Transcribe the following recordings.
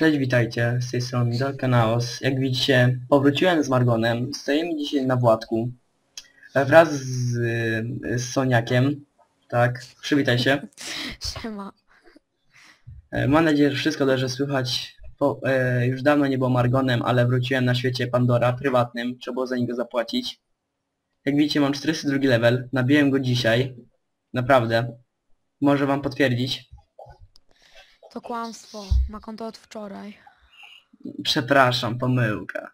Cześć, witajcie, z tej strony Midol Kanaos. Jak widzicie, powróciłem z Margonem. Stoimy dzisiaj na Władku. Wraz z, z Soniakiem. Tak, przywitaj się. Siema. E, Mam nadzieję, że wszystko dobrze słychać. Po, e, już dawno nie było Margonem, ale wróciłem na świecie Pandora, prywatnym. Trzeba było za niego zapłacić. Jak widzicie, mam 42 level. Nabiłem go dzisiaj. Naprawdę. Może wam potwierdzić. To kłamstwo. Ma konto od wczoraj. Przepraszam, pomyłka.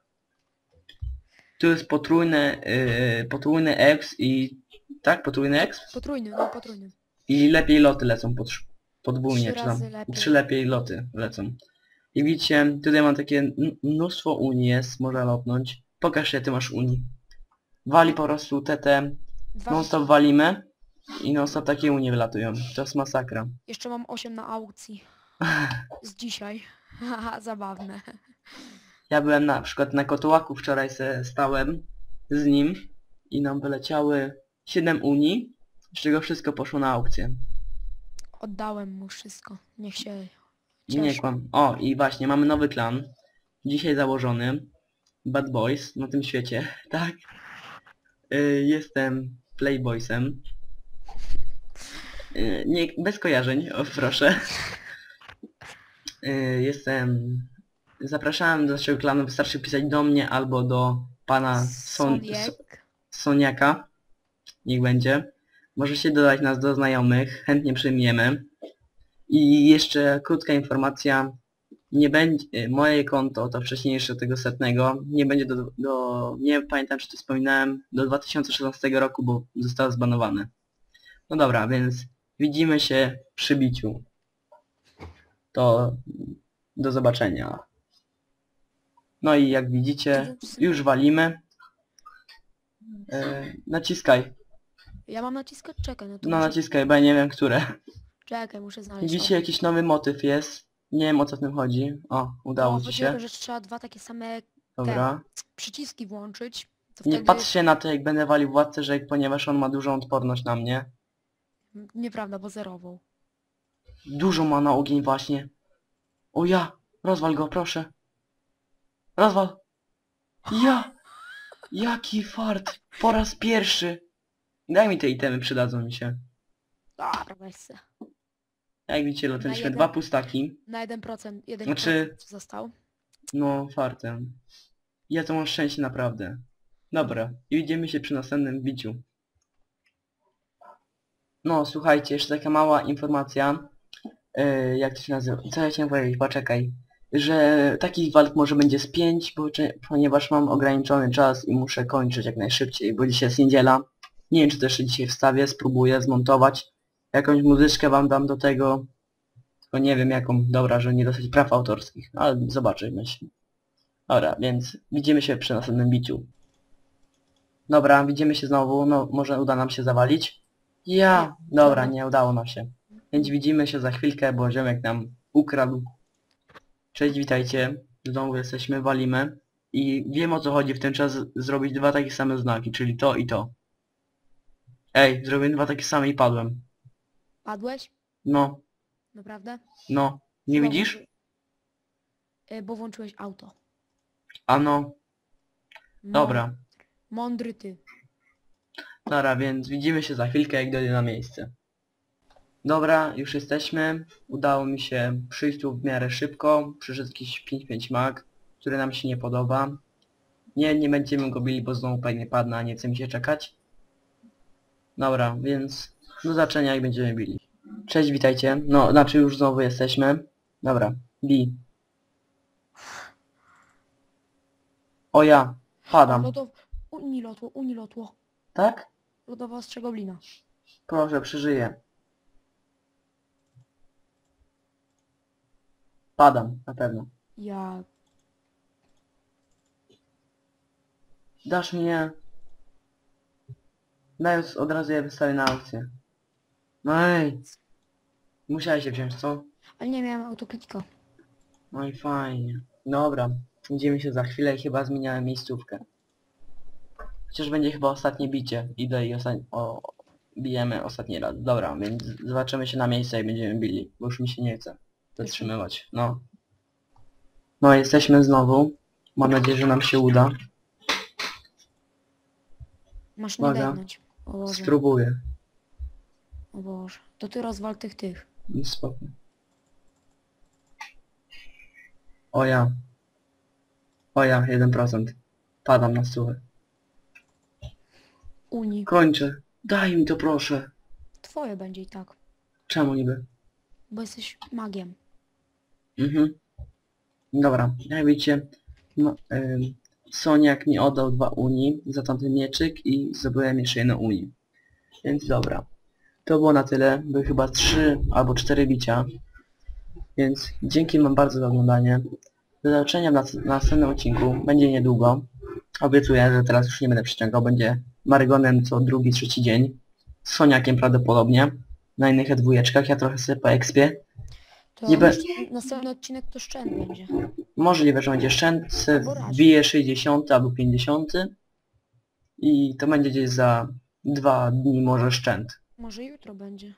Tu jest potrójne, yy, potrójny X i... Tak? Potrójny X? Potrójny, no potrójny. I lepiej loty lecą pod, podwójnie, Trzy czy tam... razy lepiej. Trzy lepiej loty lecą. I widzicie, tutaj mam takie m- mnóstwo unii jest, można lotnąć. Pokaż się, ty masz unii. Wali po prostu TT, Dwa... non stop walimy i non stop takie unie wylatują. To jest masakra. Jeszcze mam 8 na aukcji. Z dzisiaj. Haha, zabawne. Ja byłem na przykład na Kotołaku wczoraj se stałem z nim i nam wyleciały 7 unii, z czego wszystko poszło na aukcję. Oddałem mu wszystko. Niech się I nie cieszy. kłam. O, i właśnie, mamy nowy klan. Dzisiaj założony. Bad Boys na tym świecie, tak? Y, jestem Playboysem. Y, nie, bez kojarzeń, o, proszę. Y, jestem... Zapraszałem do naszego klanu, wystarczy pisać do mnie albo do pana Son... Soniek. Soniaka. Niech będzie. Możecie dodać nas do znajomych, chętnie przyjmiemy. I jeszcze krótka informacja. Nie będzie, y, moje konto, to wcześniejsze tego setnego, nie będzie do, do, nie pamiętam czy to wspominałem, do 2016 roku, bo zostało zbanowane. No dobra, więc widzimy się przy biciu. To do zobaczenia. No i jak widzicie, już walimy. E, naciskaj. Ja mam naciskać? Czekaj, no to No muszę... naciskaj, bo ja nie wiem które. Czekaj, muszę znaleźć. Widzicie jakiś nowy motyw jest. Nie wiem o co w tym chodzi. O, udało no, ci się. że trzeba dwa takie same Dobra. przyciski włączyć. Nie wtedy... patrzcie na to jak będę walił władcę, że ponieważ on ma dużą odporność na mnie. Nieprawda, bo zerową. Dużo ma na ogień właśnie. O ja! Rozwal go, proszę. Rozwal! Ja! Jaki fart! Po raz pierwszy! Daj mi te itemy, przydadzą mi się. Dobra, weź se. Jak widzicie, lotiliśmy jeden- dwa pustaki. Na 1%, 1% Znaczy- został. No, fartem. Ja to mam szczęście naprawdę. Dobra, i widzimy się przy następnym biciu. No, słuchajcie, jeszcze taka mała informacja. Yy, jak to się nazywa? Co ja chciałem powiedzieć? Poczekaj. Że takich walk może będzie z 5, bo, ponieważ mam ograniczony czas i muszę kończyć jak najszybciej, bo dzisiaj jest niedziela. Nie wiem, czy jeszcze dzisiaj wstawię, spróbuję zmontować. Jakąś muzyczkę wam dam do tego. Tylko nie wiem jaką, dobra, że nie dostać praw autorskich, ale zobaczymy się. Dobra, więc widzimy się przy następnym biciu. Dobra, widzimy się znowu, no może uda nam się zawalić. Ja, dobra, nie udało nam się. Więc widzimy się za chwilkę, bo ziomek nam ukradł. Cześć, witajcie. Znowu jesteśmy, walimy. I wiem o co chodzi w ten czas zrobić dwa takie same znaki, czyli to i to. Ej, zrobiłem dwa takie same i padłem. Padłeś? No, Naprawdę? no. Nie widzisz? włączy- Y, Bo włączyłeś auto. A no, Mą- dobra. Mądry ty. Dobra, więc widzimy się za chwilkę, jak dojdę na miejsce. Dobra, już jesteśmy. Udało mi się przyjść tu w miarę szybko. Przyszedł jakiś 5-5 mag, który nam się nie podoba. Nie, nie będziemy go bili, bo znowu pewnie padnę, a nie chce mi się czekać. Dobra, więc do zobaczenia jak będziemy bili. Cześć, witajcie. No, znaczy już znowu jesteśmy. Dobra, bij. O ja, padam. Lodow... Uni lotło, uni lotło. Tak? Lodowa ostrzegoblina. Proszę, przeżyję. Padam, na pewno. Ja... Dasz mnie... Daj od razu je wystawię na aukcję. No ej! Musiałeś się wziąć, co? Ale nie miałem autoklitka. No i fajnie. Dobra, widzimy się za chwilę i chyba zmieniałem miejscówkę. Chociaż będzie chyba ostatnie bicie. Idę i osta o, bijemy ostatni raz. Dobra, więc zobaczymy się na miejscu jak będziemy bili, bo już mi się nie chce zatrzymywać. No. No, jesteśmy znowu. Mam nadzieję, że nam się uda. Masz nie Uwaga. degnąć. O Boże, Spróbuję. o Boże. To ty rozwal tych tych. No, Spoko. O ja. O ja, 1%. Padam na stół. Unii. Kończę. Daj mi to proszę. Twoje będzie i tak. Czemu niby? Bo jesteś magiem. Mhm. Dobra, jak widzicie, no, Soniak mi oddał dwa uni za tamten mieczyk i zdobyłem jeszcze jedno uni. Więc dobra. To było na tyle. Były chyba trzy albo cztery bicia. Więc dzięki wam bardzo za oglądanie. Do zobaczenia w nas na następnym odcinku. Będzie niedługo. Obiecuję, że teraz już nie będę przyciągał. Będzie Marygonem co drugi, trzeci dzień. Z Soniakiem prawdopodobnie. Na innych dwójeczkach. Ja trochę sobie poekspię. To Nie be- następny- odcinek to szczęt będzie. Możliwe, że będzie szczęt, se wbije 60 albo 50 i to będzie gdzieś za dwa dni może szczęt. Może jutro będzie.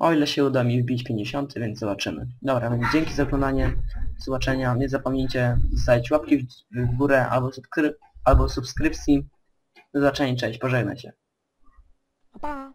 O ile się uda mi wbić 50, więc zobaczymy. Dobra, więc dzięki za oglądanie, zobaczenia, nie zapomnijcie zostawić łapki w, w górę albo, subskry albo subskrypcji. Do zobaczenia, cześć, pożegnaj się. Pa, pa.